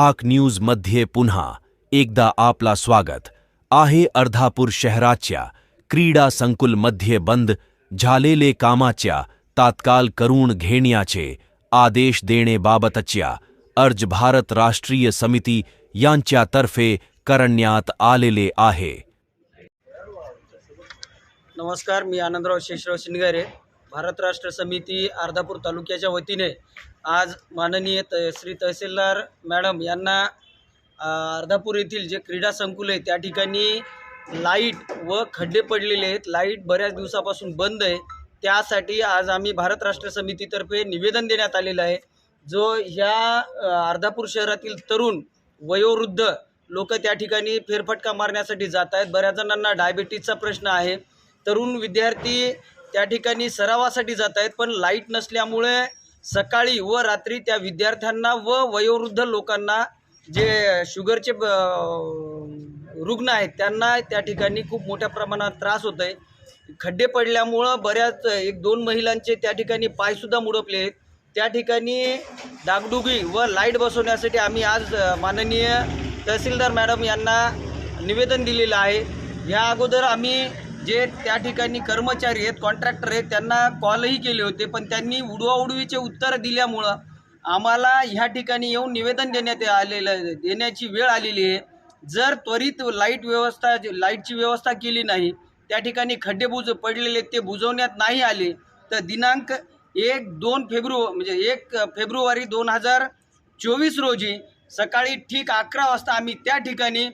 हाक न्यूजमध्ये पुन्हा एकदा आपला स्वागत. आहे अर्धापूर शहराच्या क्रीडा संकुलमध्ये बंद झालेले कामाच्या तात्काळ करून घेण्याचे आदेश देणेबाबतच्या अर्ज भारत राष्ट्रीय समिती यांच्यातर्फे करण्यात आलेले आहे. नमस्कार मी आनंदराव शेषराव शिंदगारे. भारत राष्ट्र समिती अर्धापूर तालुक्याच्या वतीने आज माननीय त श्री तहसीलदार मॅडम यांना अर्धापूर येथील जे क्रीडा संकुल आहे त्या ठिकाणी लाइट व खड्डे पडलेले आहेत. लाइट बऱ्याच दिवसापासून बंद आहे. त्यासाठी आज आम्ही भारत राष्ट्र समितीतर्फे निवेदन देण्यात आलेलं आहे. जो ह्या अर्धापूर शहरातील तरुण वयोवृद्ध लोक त्या ठिकाणी फेरफटका मारण्यासाठी जात आहेत. बऱ्याच जणांना डायबिटीजचा प्रश्न आहे. तरुण विद्यार्थी त्या ठिकाणी सरावासाठी जात आहेत पण लाइट नसल्यामुळे सकाळी व रात्री त्या विद्यार्थ्यांना व वयोवृद्ध लोकांना जे शुगरचे ब- रुग्ण आहेत त्यांना त्या ठिकाणी खूप मोठ्या प्रमाणात त्रास होत आहे खड्डे पडल्यामुळं बऱ्याच एक दोन महिलांचे त्या ठिकाणी पायसुद्धा मुडपले आहेत. त्या ठिकाणी डागडुगी व लाइट बसवण्यासाठी आम्ही आज माननीय तहसीलदार मॅडम यांना निवेदन दिलेलं आहे. या अगोदर आम्ही जे त्या ठिकाणी कर्मचारी आहेत कॉन्ट्रॅक्टर आहेत त्यांना कॉलही केले होते पण त्यांनी उडवाउडवीचे उत्तर दिल्यामुळं आम्हाला ह्या ठिकाणी येऊन निवेदन देण्यात आलेलं देण्याची वेळ आलेली आहे. जर त्वरित लाइट व्यवस्था लाईटची व्यवस्था केली नाही त्या ठिकाणी खड्डे बुज पडलेले ते बुजवण्यात नाही आले तर दिनांक एक दोन फेब्रुवारी म्हणजे एक फेब्रुवारी दोन हजार चोवीस रोजी सकाळी ठीक अकरा वाजता आम्ही त्या ठिकाणी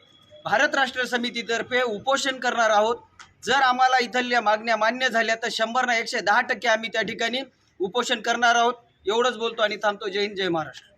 भारत राष्ट्र समितीतर्फे उपोषण करणार आहोत. जर आम्हाला इथल्या मागण्या मान्य झाल्या तर शंभर ना एकशे दहा टक्के आम्ही त्या ठिकाणी उपोषण करणार आहोत. एवढंच बोलतो आणि थांबतो. जय हिंद जय महाराष्ट्र.